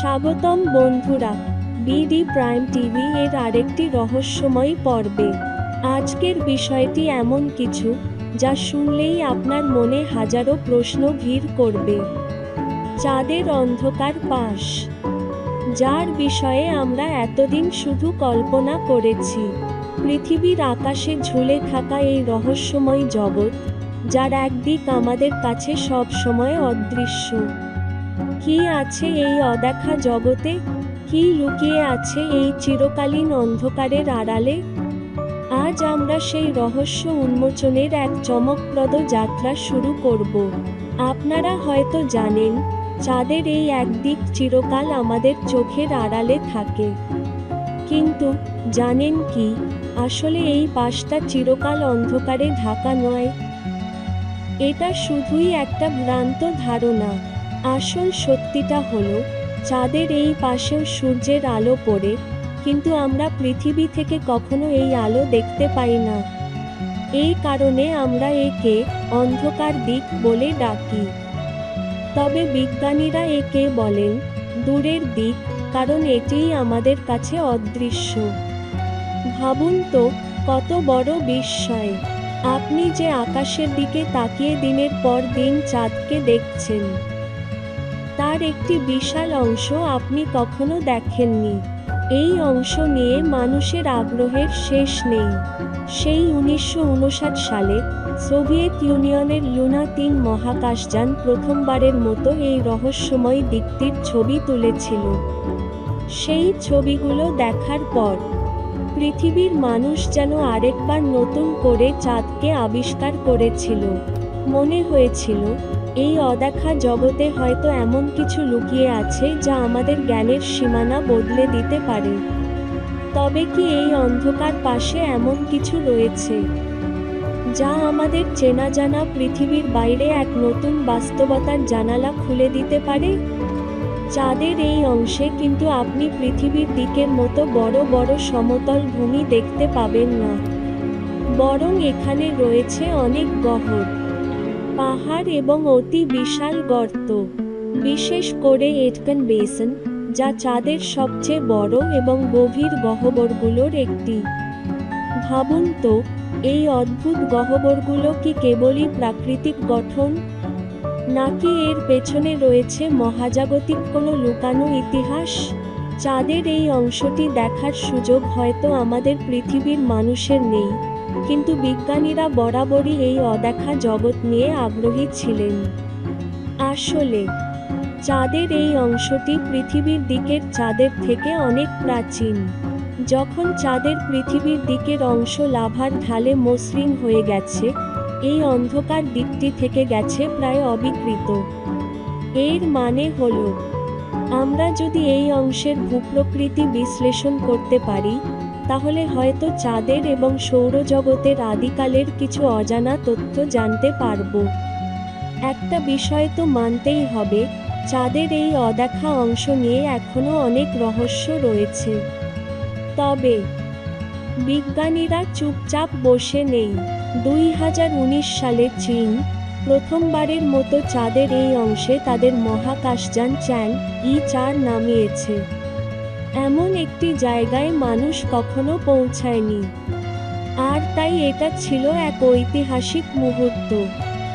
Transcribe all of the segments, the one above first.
স্বাগতম বন্ধুরা BD prime TV এর আরেকটি রহস্যময় পর্বে। আজকের বিষয়টি এমন কিছু, যা শুনলেই আপনার মনে হাজারো প্রশ্ন ভিড় করবে। চাঁদের অন্ধকার পাশ। যার বিষয়ে আমরা এতদিন শুধু কল্পনা করেছি। পৃথিবীর আকাশে ঝুলে থাকা এই রহস্যময় জগৎ, যার একদিক আমাদের কাছে সব সময় অদৃশ্য। কি আছে এই অদেখা জগতে? কি লুকিয়ে আছে এই চিরকালীন অন্ধকারের আড়ালে? আজ আমরা সেই রহস্য উন্মোচনের এক চমকপ্রদ যাত্রা শুরু করব। আপনারা হয়তো জানেন, চাঁদের এই একদিক চিরকাল আমাদের চোখের আড়ালে থাকে। কিন্তু জানেন কি, আসলে এই পাশটা চিরকাল অন্ধকারে ঢাকা নয়। এটা শুধুই একটা ভ্রান্ত ধারণা। আসল সত্যিটা হলো, চাঁদের এই পাশেও সূর্যের আলো পড়ে, কিন্তু আমরা পৃথিবী থেকে কখনো এই আলো দেখতে পাই না। এই কারণে আমরা একে অন্ধকার দিক বলে ডাকি। তবে বিজ্ঞানীরা একে বলেন দূরের দিক, কারণ এটিই আমাদের কাছে অদৃশ্য। ভাবুন তো, কত বড় বিস্ময়। আপনি যে আকাশের দিকে তাকিয়ে দিনের পর দিন চাঁদকে দেখছেন। তার একটি বিশাল অংশ আপনি কখনো দেখেননি। এই অংশ নিয়ে মানুষের আগ্রহের শেষ নেই। সেই উনিশশো উনষাট সালে সোভিয়েত ইউনিয়নের লুনা তিন মহাকাশযান প্রথমবারের মতো এই রহস্যময় দিকটির ছবি তুলেছিল। সেই ছবিগুলো দেখার পর, পৃথিবীর মানুষ যেন আরেকবার নতুন করে চাঁদকে আবিষ্কার করেছিল। মনে হয়েছিল এই অদেখা জগতে হয়তো এমন কিছু লুকিয়ে আছে যা আমাদের জ্ঞানের সীমানা বদলে দিতে পারে। তবে কি এই অন্ধকার পাশে এমন কিছু রয়েছে? যা আমাদের চেনা জানা পৃথিবীর বাইরে এক নতুন বাস্তবতার জানালা খুলে দিতে পারে? চাঁদের এই অংশে কিন্তু আপনি পৃথিবীর দিকের মতো বড় বড় সমতল ভূমি দেখতে পাবেন না। বরং এখানে রয়েছে অনেক গহর পাহাড় এবং অতি বিশাল গর্ত। বিশেষ করে এটকান বেসন, যা চাঁদের সবচেয়ে বড় এবং গভীর গহ্বরগুলোর একটি। ভাবুন তো, এই অদ্ভুত গহ্বরগুলো কি কেবলই প্রাকৃতিক গঠন? নাকি এর পেছনে রয়েছে মহাজাগতিক কোনো লুকানো ইতিহাস? চাঁদের এই অংশটি দেখার সুযোগ হয়তো আমাদের পৃথিবীর মানুষের নেই। কিন্তু বিজ্ঞানীরা বরাবরই এই অদেখা জগৎ নিয়ে আগ্রহী ছিলেন। আসলে, চাঁদের এই অংশটি পৃথিবীর দিকের চাঁদের থেকে অনেক প্রাচীন। যখন চাঁদের পৃথিবীর দিকের অংশ লাভার ঢালে মসৃণ হয়ে গেছে, এই অন্ধকার দিকটি থেকে গেছে প্রায় অবিকৃত। এর মানে হল, আমরা যদি এই অংশের ভূপ্রকৃতি বিশ্লেষণ করতে পারি তাহলে হয়তো চাঁদের এবং সৌরজগতের আদিকালের কিছু অজানা তথ্য জানতে পারব। একটা বিষয় তো মানতেই হবে, চাঁদের এই অদেখা অংশ নিয়ে এখনও অনেক রহস্য রয়েছে। তবে, বিজ্ঞানীরা চুপচাপ বসে নেই। দুই হাজার উনিশ সালে চীন প্রথমবারের মতো চাঁদের এই অংশে তাদের মহাকাশযান চ্যাং ই চার নামিয়েছে। এমন একটি জায়গায় মানুষ কখনো পৌঁছায়নি। আর তাই এটা ছিল এক ঐতিহাসিক মুহূর্ত।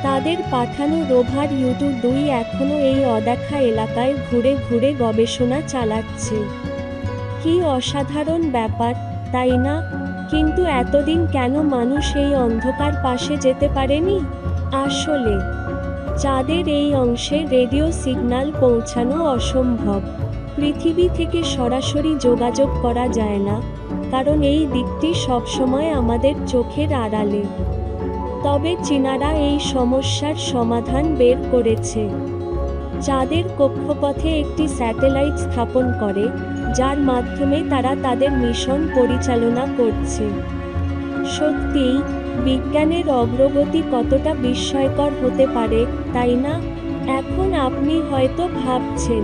তাদের পাঠানো রোভার ইউটু দুই এখনও এই অদেখা এলাকায় ঘুরে ঘুরে গবেষণা চালাচ্ছে। কি অসাধারণ ব্যাপার, তাই না? কিন্তু এতদিন কেন মানুষ এই অন্ধকার পাশে যেতে পারেনি? আসলে চাঁদের এই অংশে রেডিও সিগন্যাল পৌঁছানো অসম্ভব। পৃথিবী থেকে সরাসরি যোগাযোগ করা যায় না, কারণ এই দিকটি সবসময় আমাদের চোখের আড়ালে। তবে চীনারা এই সমস্যার সমাধান বের করেছে। চাঁদের কক্ষপথে একটি স্যাটেলাইট স্থাপন করে, যার মাধ্যমে তারা তাদের মিশন পরিচালনা করছে। সত্যিই, বিজ্ঞানের অগ্রগতি কতটা বিস্ময়কর হতে পারে, তাই না? এখন আপনি হয়তো ভাবছেন।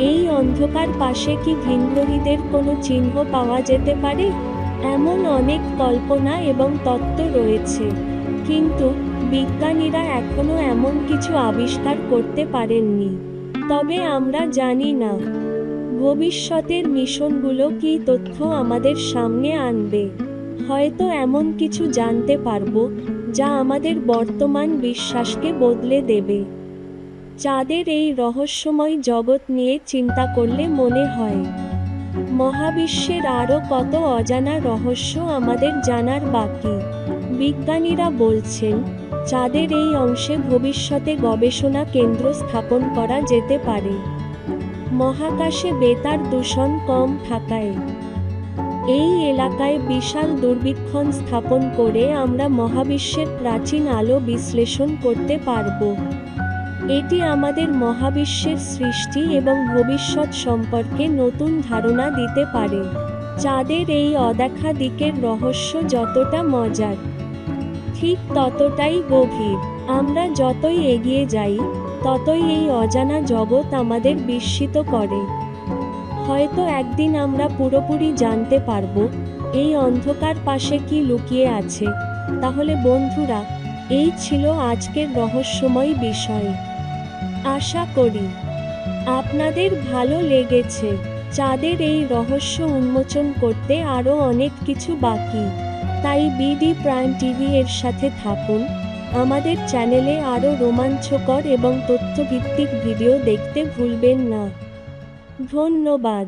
এই অন্ধকার পাশে কি ভিনগ্রহীদের কোনো চিহ্ন পাওয়া যেতে পারে? এমন অনেক কল্পনা এবং তত্ত্ব রয়েছে। কিন্তু বিজ্ঞানীরা এখনও এমন কিছু আবিষ্কার করতে পারেননি। তবে আমরা জানি না। ভবিষ্যতের মিশনগুলো কি তথ্য আমাদের সামনে আনবে? হয়তো এমন কিছু জানতে পারব, যা আমাদের বর্তমান বিশ্বাসকে বদলে দেবে। চাঁদের এই রহস্যময় জগৎ নিয়ে চিন্তা করলে মনে হয়, মহাবিশ্বের আরও কত অজানা রহস্য আমাদের জানার বাকি। বিজ্ঞানীরা বলছেন, চাঁদের এই অংশে ভবিষ্যতে গবেষণা কেন্দ্র স্থাপন করা যেতে পারে। মহাকাশে বেতার দূষণ কম থাকায়। এই এলাকায় বিশাল দুর্বীক্ষণ স্থাপন করে আমরা মহাবিশ্বের প্রাচীন আলো বিশ্লেষণ করতে পারব। এটি আমাদের মহাবিশ্বের সৃষ্টি এবং ভবিষ্যৎ সম্পর্কে নতুন ধারণা দিতে পারে চাঁদের এই অদেখা দিকের রহস্য যতটা মজার, ঠিক ততটাই গভীর। আমরা যতই এগিয়ে যাই, ততই এই অজানা জগৎ আমাদের বিস্মিত করে। হয়তো একদিন আমরা পুরোপুরি জানতে পারব, এই অন্ধকার পাশে কি লুকিয়ে আছে। তাহলে বন্ধুরা, এই ছিল আজকের রহস্যময় বিষয়। আশা করি। আপনাদের ভালো লেগেছে। চাঁদের এই রহস্য উন্মোচন করতে আরও অনেক কিছু বাকি। তাই বিডি প্রাইম টিভি এর সাথে থাকুন। আমাদের চ্যানেলে আরও রোমাঞ্চকর এবং তথ্যভিত্তিক ভিডিও দেখতে ভুলবেন না। ধন্যবাদ।